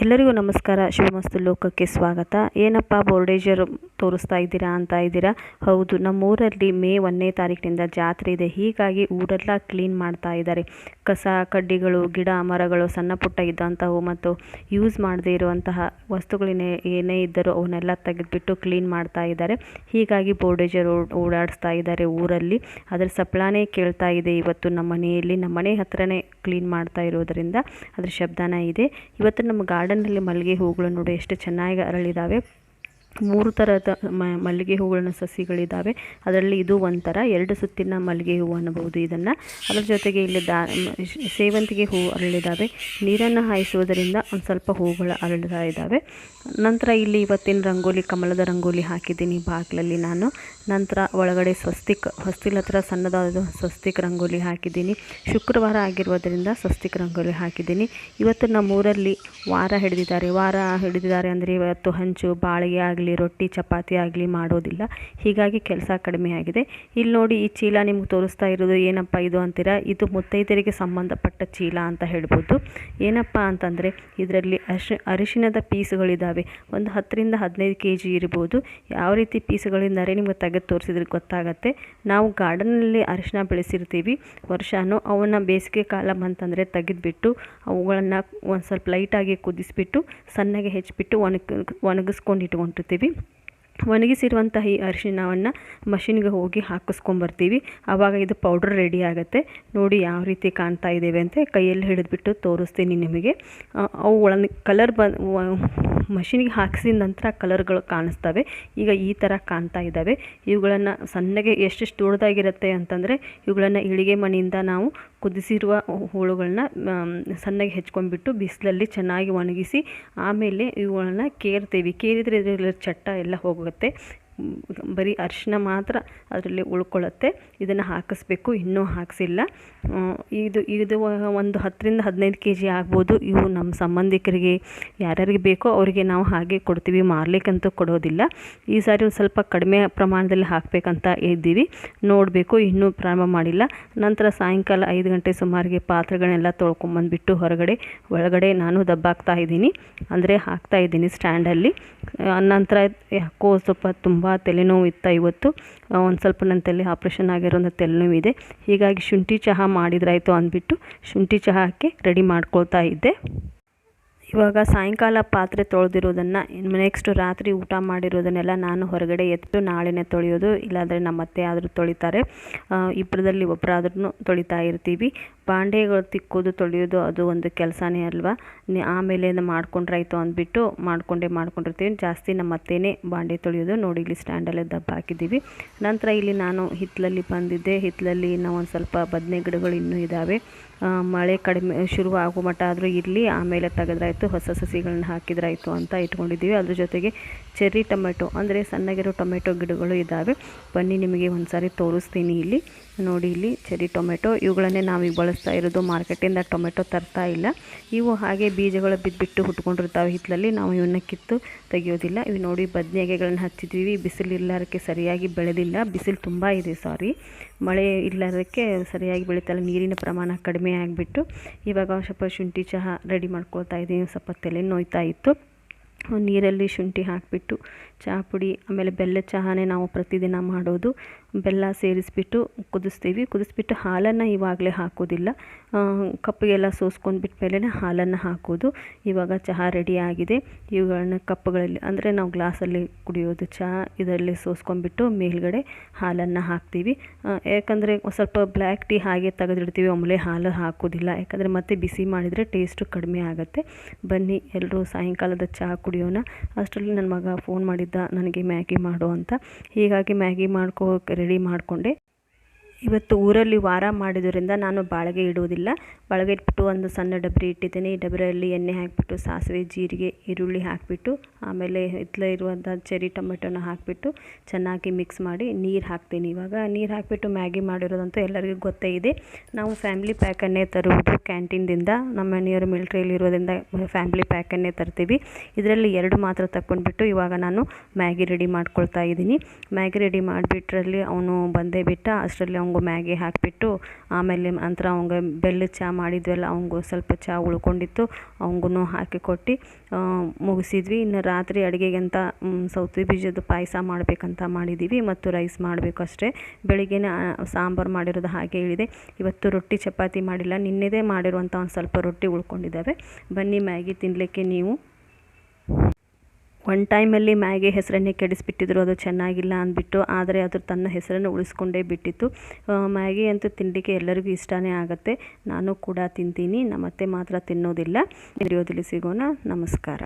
ಎಲ್ಲರಿಗೂ ನಮಸ್ಕಾರ. ಶಿವಮಸ್ತು ಲೋಕಕ್ಕೆ ಸ್ವಾಗತ. ಏನಪ್ಪ, ಬೋರ್ಡೇಜರ್ ತೋರಿಸ್ತಾ ಇದ್ದೀರಾ ಅಂತ ಇದ್ದೀರಾ? ಹೌದು, ನಮ್ಮೂರಲ್ಲಿ ಮೇ ಒಂದನೇ ತಾರೀಕಿನಿಂದ ಜಾತ್ರೆ ಇದೆ. ಹೀಗಾಗಿ ಊರೆಲ್ಲ ಕ್ಲೀನ್ ಮಾಡ್ತಾ ಇದ್ದಾರೆ. ಕಸ, ಕಡ್ಡಿಗಳು, ಗಿಡ, ಮರಗಳು, ಸಣ್ಣ ಪುಟ್ಟ ಇದ್ದಂಥವು ಮತ್ತು ಯೂಸ್ ಮಾಡದೇ ಇರುವಂತಹ ವಸ್ತುಗಳನ್ನೇ ಏನೇ ಇದ್ದರೂ ಅವನ್ನೆಲ್ಲ ತೆಗೆದುಬಿಟ್ಟು ಕ್ಲೀನ್ ಮಾಡ್ತಾ ಇದ್ದಾರೆ. ಹೀಗಾಗಿ ಬೋರ್ಡೇಜರ್ ಓಡಾಡಿಸ್ತಾ ಇದ್ದಾರೆ ಊರಲ್ಲಿ. ಅದರ ಸಪ್ಲಾನೇ ಕೇಳ್ತಾ ಇದೆ. ಇವತ್ತು ನಮ್ಮ ಮನೆಯಲ್ಲಿ ನಮ್ಮ ಮನೆ ಹತ್ರನೇ ಕ್ಲೀನ್ ಮಾಡ್ತಾ ಇರೋದರಿಂದ ಅದ್ರ ಶಬ್ದನ ಇದೆ. ಇವತ್ತು ನಮ್ಮ ಗಾರ್ಡನ್ನಲ್ಲಿ ಮಲ್ಲಿಗೆ ಹೂಗಳು ನೋಡಿ ಎಷ್ಟು ಚೆನ್ನಾಗಿ ಅರಳಿದಾವೆ. ಮೂರು ಥರದ ಮಲ್ಲಿಗೆ ಹೂಗಳನ್ನ ಸಸಿಗಳಿದ್ದಾವೆ ಅದರಲ್ಲಿ ಇದು ಒಂಥರ ಎರಡು ಸುತ್ತಿನ ಮಲ್ಲಿಗೆ ಹೂವು ಅನ್ನಬಹುದು ಇದನ್ನು. ಅದರ ಜೊತೆಗೆ ಇಲ್ಲಿ ದಾ ಸೇವಂತಿಗೆ ಹೂವು ಅರಳಿದ್ದಾವೆ ನೀರನ್ನು ಹಾಯಿಸುವುದರಿಂದ ಒಂದು ಸ್ವಲ್ಪ ಹೂಗಳು ಅರಳ್ತಾ ಇದ್ದಾವೆ ನಂತರ ಇಲ್ಲಿ ಇವತ್ತಿನ ರಂಗೋಲಿ, ಕಮಲದ ರಂಗೋಲಿ ಹಾಕಿದ್ದೀನಿ ಬಾಗಿಲಲ್ಲಿ ನಾನು. ನಂತರ ಒಳಗಡೆ ಸ್ವಸ್ತಿಕ್ ಹೊಸ್ತಿಲ್ ಹತ್ರ ಸಣ್ಣದಾದ ಸ್ವಸ್ತಿಕ್ ರಂಗೋಲಿ ಹಾಕಿದ್ದೀನಿ. ಶುಕ್ರವಾರ ಆಗಿರುವುದರಿಂದ ಸ್ವಸ್ತಿಕ್ ರಂಗೋಲಿ ಹಾಕಿದ್ದೀನಿ. ಇವತ್ತು ನಮ್ಮೂರಲ್ಲಿ ವಾರ ಹಿಡಿದಿದ್ದಾರೆ. ವಾರ ಹಿಡಿದಿದ್ದಾರೆ ಅಂದರೆ ಇವತ್ತು ಹಂಚು, ಬಾಳಿಗೆ ಆಗಲಿ ರೊಟ್ಟಿ, ಚಪಾತಿ ಆಗಲಿ ಮಾಡೋದಿಲ್ಲ. ಹೀಗಾಗಿ ಕೆಲಸ ಕಡಿಮೆ ಆಗಿದೆ. ಇಲ್ಲಿ ನೋಡಿ ಈ ಚೀಲ ನಿಮ್ಗೆ ತೋರಿಸ್ತಾ ಇರೋದು, ಏನಪ್ಪ ಇದು ಅಂತೀರಾ? ಇದು ಮುತ್ತೈದರಿಗೆ ಸಂಬಂಧಪಟ್ಟ ಚೀಲ ಅಂತ ಹೇಳ್ಬೋದು. ಏನಪ್ಪ ಅಂತಂದರೆ, ಇದರಲ್ಲಿ ಅರಿಶಿ ಅರಿಶಿಣದ ಪೀಸ್ಗಳಿದ್ದಾವೆ ಒಂದು ಹತ್ತರಿಂದ ಹದಿನೈದು ಕೆ ಜಿ ಇರ್ಬೋದು. ಯಾವ ರೀತಿ ಪೀಸುಗಳಿಂದರೆ ನಿಮ್ಗೆ ತೆಗೆದು ತೋರಿಸಿದ್ರೆ ಗೊತ್ತಾಗತ್ತೆ. ನಾವು ಗಾರ್ಡನ್ನಲ್ಲಿ ಅರಿಶಿನ ಬೆಳೆಸಿರ್ತೀವಿ. ವರ್ಷಾನು ಅವನ್ನ ಬೇಸಿಗೆ ಕಾಲ ಬಂತಂದರೆ ತೆಗೆದುಬಿಟ್ಟು, ಅವುಗಳನ್ನು ಒಂದು ಸ್ವಲ್ಪ ಲೈಟಾಗಿ ಕುದಿಸಿಬಿಟ್ಟು, ಸಣ್ಣಗೆ ಹೆಚ್ಚಿಬಿಟ್ಟು ಒಣಗ ಒಣಗಿಸ್ಕೊಂಡು ಒಣಗಿಸಿರುವಂತಹ ಈ ಅರಿಶಿಣವನ್ನು ಮಷಿನ್ಗೆ ಹೋಗಿ ಹಾಕಿಸ್ಕೊಂಬರ್ತೀವಿ. ಆವಾಗ ಇದು ಪೌಡ್ರ್ ರೆಡಿ ಆಗುತ್ತೆ. ನೋಡಿ ಯಾವ ರೀತಿ ಕಾಣ್ತಾ ಇದ್ದೇವೆ ಅಂತ ಕೈಯಲ್ಲಿ ಹಿಡಿದ್ಬಿಟ್ಟು ತೋರಿಸ್ತೀನಿ ನಿಮಗೆ. ಅವು ಒಳ ಕಲರ್ ಬ ಮಷಿನ್ಗೆ ಹಾಕಿಸಿದ ನಂತರ ಕಲರ್ಗಳು ಕಾಣಿಸ್ತವೆ. ಈಗ ಈ ಥರ ಕಾಣ್ತಾ ಇದ್ದಾವೆ. ಇವುಗಳನ್ನು ಸಣ್ಣಗೆ ಎಷ್ಟೆಷ್ಟು ದೊಡ್ಡದಾಗಿರುತ್ತೆ ಅಂತಂದರೆ ಇವುಗಳನ್ನು ಇಳಿಗೆ ಮಣಿಯಿಂದ ನಾವು ಕುದಿಸಿರುವ ಹೋಳುಗಳನ್ನ ಸಣ್ಣಗೆ ಹೆಚ್ಕೊಂಡ್ಬಿಟ್ಟು ಬಿಸಿಲಲ್ಲಿ ಚೆನ್ನಾಗಿ ಒಣಗಿಸಿ ಆಮೇಲೆ ಇವುಗಳನ್ನ ಕೇರ್ತೀವಿ. ಕೇರಿದರೆ ಇದರಲ್ಲಿ ಚಟ್ಟ ಎಲ್ಲ ಹೋಗುತ್ತೆ. ಬರೀ ಅರಿಶಿನ ಮಾತ್ರ ಅದರಲ್ಲಿ ಉಳ್ಕೊಳ್ಳುತ್ತೆ. ಇದನ್ನು ಹಾಕಿಸ್ಬೇಕು, ಇನ್ನೂ ಹಾಕಿಸಿಲ್ಲ. ಇದು ಇದು ಒಂದು ಹತ್ತರಿಂದ ಹದಿನೈದು ಕೆ ಜಿ ಆಗ್ಬೋದು. ಇವು ನಮ್ಮ ಸಂಬಂಧಿಕರಿಗೆ ಯಾರ್ಯಾರಿಗೆ ಬೇಕೋ ಅವರಿಗೆ ನಾವು ಹಾಗೆ ಕೊಡ್ತೀವಿ. ಮಾರಲಿಕ್ಕಂತೂ ಕೊಡೋದಿಲ್ಲ. ಈ ಸಾರಿ ಒಂದು ಸ್ವಲ್ಪ ಕಡಿಮೆ ಪ್ರಮಾಣದಲ್ಲಿ ಹಾಕಬೇಕಂತ ಇದ್ದೀವಿ. ನೋಡಬೇಕು, ಇನ್ನೂ ಪ್ರಾರಂಭ ಮಾಡಿಲ್ಲ. ನಂತರ ಸಾಯಂಕಾಲ ಐದು ಗಂಟೆ ಸುಮಾರಿಗೆ ಪಾತ್ರೆಗಳನ್ನೆಲ್ಲ ತೊಳ್ಕೊಂಬಂದುಬಿಟ್ಟು ಹೊರಗಡೆ, ಒಳಗಡೆ ನಾನು ದಬ್ಬಾಕ್ತಾ ಇದ್ದೀನಿ. ಅಂದರೆ ಹಾಕ್ತಾ ಇದ್ದೀನಿ ಸ್ಟ್ಯಾಂಡಲ್ಲಿ. ನಂತರ ಯಾಕೋ ಸ್ವಲ್ಪ ತುಂಬ ತಲೆನೋವು ಇತ್ತ ಇವತ್ತು. ಒಂದು ಸ್ವಲ್ಪ ನನ್ನ ತಲೆ ಆಪ್ರೇಷನ್ ಆಗಿರೋಂಥ ತಲೆನೋವು ಇದೆ. ಹೀಗಾಗಿ ಶುಂಠಿ ಚಹಾ ಮಾಡಿದ್ರಾಯಿತು ಅಂದ್ಬಿಟ್ಟು ಶುಂಠಿ ಚಹಾಕ್ಕೆ ರೆಡಿ ಮಾಡ್ಕೊಳ್ತಾ ಇದ್ದೆ. ಇವಾಗ ಸಾಯಂಕಾಲ ಪಾತ್ರೆ ತೊಳೆದಿರೋದನ್ನು ನೆಕ್ಸ್ಟ್ ರಾತ್ರಿ ಊಟ ಮಾಡಿರೋದನ್ನೆಲ್ಲ ನಾನು ಹೊರಗಡೆ ಎತ್ತು ನಾಳೆನೇ ತೊಳೆಯೋದು, ಇಲ್ಲಾಂದರೆ ನಮ್ಮ ಅತ್ತೆ ಆದರೂ ತೊಳಿತಾರೆ. ಇಬ್ಬರದಲ್ಲಿ ಒಬ್ಬರಾದ್ರೂ ತೊಳಿತಾ ಇರ್ತೀವಿ. ಬಾಂಡೆಗಳು ತಿಕ್ಕೋದು, ತೊಳೆಯೋದು ಅದು ಒಂದು ಕೆಲಸನೇ ಅಲ್ವಾ? ಆಮೇಲೆ ಮಾಡ್ಕೊಂಡ್ರಾಯ್ತು ಅಂದ್ಬಿಟ್ಟು ಮಾಡಿಕೊಂಡೇ ಮಾಡ್ಕೊಂಡಿರ್ತೀವಿ. ಜಾಸ್ತಿ ನಮ್ಮ ಅತ್ತೇನೆ ಬಾಂಡೆ ತೊಳೆಯೋದು. ನೋಡಿ, ಇಲ್ಲಿ ಸ್ಟ್ಯಾಂಡಲ್ಲೇ ದಬ್ಬ ಹಾಕಿದ್ದೀವಿ. ನಂತರ ಇಲ್ಲಿ ನಾನು ಹಿತ್ತಲಲ್ಲಿ ಬಂದಿದ್ದೆ. ಹಿತ್ತಲಲ್ಲಿ ನಾವು ಒಂದು ಸ್ವಲ್ಪ ಬದನೆ ಗಿಡಗಳು ಇನ್ನೂ ಇದ್ದಾವೆ ಮಳೆ ಕಡಿಮೆ ಶುರು ಆಗೋ ಮಟ್ಟ ಆದರೂ ಇರಲಿ, ಆಮೇಲೆ ತೆಗೆದ್ರಾಯ್ತು, ಹೊಸ ಸಸಿಗಳನ್ನ ಹಾಕಿದ್ರಾಯ್ತು ಅಂತ ಇಟ್ಕೊಂಡಿದ್ದೀವಿ. ಅದ್ರ ಜೊತೆಗೆ ಚೆರ್ರಿ ಟೊಮೆಟೊ ಅಂದರೆ ಸಣ್ಣಗಿರೋ ಟೊಮೆಟೊ ಗಿಡಗಳು ಇದ್ದಾವೆ. ಬನ್ನಿ ನಿಮಗೆ ಒಂದು ಸಾರಿ ತೋರಿಸ್ತೀನಿ ಇಲ್ಲಿ. ನೋಡಿ ಇಲ್ಲಿ ಚೆರಿ ಟೊಮೆಟೊ. ಇವುಗಳನ್ನೇ ನಾವೀಗ ಬಳಸ್ತಾ ಇರೋದು, ಮಾರ್ಕೆಟಿಂದ ಟೊಮೆಟೊ ತರ್ತಾ ಇಲ್ಲ. ಇವು ಹಾಗೆ ಬೀಜಗಳು ಬಿದ್ದುಬಿಟ್ಟು ಹುಟ್ಕೊಂಡಿರ್ತಾವೆ ಹಿತ್ತಲಲ್ಲಿ. ನಾವು ಇವನ್ನ ಕಿತ್ತು ತೆಗೆಯೋದಿಲ್ಲ. ಇವು ನೋಡಿ ಬದನೆಗೆಗಳನ್ನ ಹಚ್ಚಿದ್ವಿ. ಬಿಸಿಲು ಇಲ್ಲಾರಕ್ಕೆ ಸರಿಯಾಗಿ ಬೆಳೆದಿಲ್ಲ. ಬಿಸಿಲು ತುಂಬ ಇದೆ, ಸಾರಿ. ಮಳೆ ಇಲ್ಲದಕ್ಕೆ ಸರಿಯಾಗಿ ಬೆಳೀತಲ್ಲ ನೀರಿನ ಪ್ರಮಾಣ ಕಡಿಮೆ ಆಗಿಬಿಟ್ಟು ಇವಾಗ ಸ್ವಲ್ಪ ಶುಂಠಿ ಚಹಾ ರೆಡಿ ಮಾಡ್ಕೊಳ್ತಾ ಇದ್ದೀನಿ. ಸ್ವಲ್ಪ ತಲೆ ನೋಯ್ತಾ ಇತ್ತು. ನೀರಲ್ಲಿ ಶುಂಠಿ ಹಾಕಿಬಿಟ್ಟು ಚಹಾ ಪುಡಿ, ಆಮೇಲೆ ಬೆಲ್ಲದ ಚಹಾನೇ ನಾವು ಪ್ರತಿದಿನ ಮಾಡೋದು. ಬೆಲ್ಲ ಸೇರಿಸ್ಬಿಟ್ಟು ಕುದಿಸ್ತೀವಿ. ಕುದಿಸ್ಬಿಟ್ಟು ಹಾಲನ್ನು ಇವಾಗಲೇ ಹಾಕೋದಿಲ್ಲ. ಕಪ್ಪಿಗೆಲ್ಲ ಸೋಸ್ಕೊಂಡ್ಬಿಟ್ಟ ಮೇಲೆ ಹಾಲನ್ನು ಹಾಕೋದು. ಇವಾಗ ಚಹಾ ರೆಡಿ ಆಗಿದೆ. ಇವುಗಳನ್ನ ಕಪ್ಪುಗಳಲ್ಲಿ ಅಂದರೆ ನಾವು ಗ್ಲಾಸಲ್ಲಿ ಕುಡಿಯೋದು ಚಹಾ, ಇದರಲ್ಲಿ ಸೋಸ್ಕೊಂಡ್ಬಿಟ್ಟು ಮೇಲ್ಗಡೆ ಹಾಲನ್ನು ಹಾಕ್ತೀವಿ. ಯಾಕಂದರೆ ಸ್ವಲ್ಪ ಬ್ಲ್ಯಾಕ್ ಟೀ ಹಾಗೆ ತೆಗೆದಿಡ್ತೀವಿ. ಒಮ್ಮೆಲೆ ಹಾಲು ಹಾಕೋದಿಲ್ಲ. ಯಾಕಂದರೆ ಮತ್ತೆ ಬಿಸಿ ಮಾಡಿದರೆ ಟೇಸ್ಟು ಕಡಿಮೆ ಆಗುತ್ತೆ. ಬನ್ನಿ ಎಲ್ಲರೂ ಸಾಯಂಕಾಲದ ಚಹಾ ಕುಡಿಯೋಣ. ಅಷ್ಟರಲ್ಲಿ ನನ್ನ ಮಗ ಫೋನ್ ಮಾಡಿದ್ದ, ನನಗೆ ಮ್ಯಾಗಿ ಮಾಡು ಅಂತ. ಹೀಗಾಗಿ ಮ್ಯಾಗಿ ಮಾಡ್ಕೋ ರೆಡಿ ಮಾಡಿಕೊಂಡೆ. ಇವತ್ತು ಊರಲ್ಲಿ ವಾರ ಮಾಡಿದ್ರಿಂದ ನಾನು ಬಾಳಿಗೆ ಇಡುವುದಿಲ್ಲ. ಬಾಳಿಗೆ ಇಟ್ಬಿಟ್ಟು ಒಂದು ಸಣ್ಣ ಡಬರಿ ಇಟ್ಟಿದ್ದೀನಿ. ಈ ಡಬರಿಯಲ್ಲಿ ಎಣ್ಣೆ ಹಾಕಿಬಿಟ್ಟು, ಸಾಸಿವೆ, ಜೀರಿಗೆ, ಈರುಳ್ಳಿ ಹಾಕಿಬಿಟ್ಟು, ಆಮೇಲೆ ಹಿತ್ತಲ ಇರುವಂಥ ಚೆರಿ ಟೊಮೆಟೊನ ಹಾಕಿಬಿಟ್ಟು ಚೆನ್ನಾಗಿ ಮಿಕ್ಸ್ ಮಾಡಿ ನೀರು ಹಾಕ್ತೀನಿ. ಇವಾಗ ನೀರು ಹಾಕಿಬಿಟ್ಟು ಮ್ಯಾಗಿ ಮಾಡಿರೋದಂತೂ ಎಲ್ಲರಿಗೂ ಗೊತ್ತೇ ಇದೆ. ನಾವು ಫ್ಯಾಮಿಲಿ ಪ್ಯಾಕನ್ನೇ ತರುವುದು ಕ್ಯಾಂಟೀನ್ದಿಂದ. ನಮ್ಮ ಮನೆಯವರು ಮಿಲ್ಟ್ರಿಯಲ್ಲಿ ಇರೋದ್ರಿಂದ ಫ್ಯಾಮಿಲಿ ಪ್ಯಾಕನ್ನೇ ತರ್ತೀವಿ. ಇದರಲ್ಲಿ ಎರಡು ಮಾತ್ರ ತಕ್ಕೊಂಡ್ಬಿಟ್ಟು ಇವಾಗ ನಾನು ಮ್ಯಾಗಿ ರೆಡಿ ಮಾಡ್ಕೊಳ್ತಾ ಇದ್ದೀನಿ. ಮ್ಯಾಗಿ ರೆಡಿ ಮಾಡಿಬಿಟ್ರಲ್ಲಿ ಅವನು ಬಂದೇ ಬಿಟ್ಟ, ಅಷ್ಟರಲ್ಲಿ ಅವ್ನು ಅವಂಗು ಮ್ಯಾಗಿ ಹಾಕಿಬಿಟ್ಟು ಆಮೇಲೆ ನಂತರ ಅವಂಗೆ ಬೆಲ್ಲದ ಚಹಾ ಮಾಡಿದ್ವಲ್ಲ, ಅವಂಗು ಸ್ವಲ್ಪ ಚಹಾ ಉಳ್ಕೊಂಡಿತ್ತು ಅವಂಗೂ ಹಾಕಿ ಕೊಟ್ಟು ಮುಗಿಸಿದ್ವಿ. ಇನ್ನು ರಾತ್ರಿ ಅಡುಗೆಗಂತ ಸೌತೆ ಬೀಜದ ಪಾಯಸ ಮಾಡಬೇಕಂತ ಮಾಡಿದ್ದೀವಿ ಮತ್ತು ರೈಸ್ ಮಾಡಬೇಕು ಅಷ್ಟೇ. ಬೆಳಿಗ್ಗೆನೇ ಸಾಂಬಾರು ಮಾಡಿರೋದು ಹಾಗೆ ಹೇಳಿದೆ. ಇವತ್ತು ರೊಟ್ಟಿ ಚಪಾತಿ ಮಾಡಿಲ್ಲ. ನಿನ್ನೆದೇ ಮಾಡಿರುವಂಥ ಒಂದು ಸ್ವಲ್ಪ ರೊಟ್ಟಿ ಉಳ್ಕೊಂಡಿದ್ದಾವೆ ಬನ್ನಿ ಮ್ಯಾಗಿ ತಿನ್ನಲಿಕ್ಕೆ ನೀವು. ಒನ್ ಟೈಮಲ್ಲಿ ಮ್ಯಾಗಿ ಹೆಸರನ್ನೇ ಕೆಡಿಸ್ಬಿಟ್ಟಿದ್ರು, ಅದು ಚೆನ್ನಾಗಿಲ್ಲ ಅಂದ್ಬಿಟ್ಟು, ಆದರೆ ಅದು ತನ್ನ ಹೆಸರನ್ನು ಉಳಿಸ್ಕೊಂಡೇ ಬಿಟ್ಟಿತ್ತು. ಮ್ಯಾಗಿ ಅಂತೂ ತಿಂಡಿಗೆ ಎಲ್ಲರಿಗೂ ಇಷ್ಟನೇ ಆಗುತ್ತೆ. ನಾನು ಕೂಡ ತಿಂತೀನಿ ನಮ್ಮತ್ತೆ ಮಾತ್ರ ತಿನ್ನೋದಿಲ್ಲ. ವಿಡಿಯೋದಲ್ಲಿ ಸಿಗೋಣ. ನಮಸ್ಕಾರ.